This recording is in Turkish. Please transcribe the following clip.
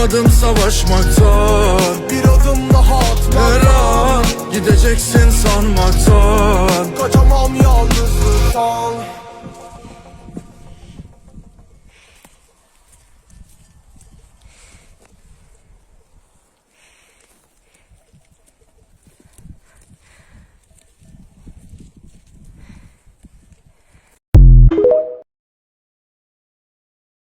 bıkmadım savaşmaktan Bir adım daha Her atmak an gideceksin sanmaktan. Kaçamam yalnız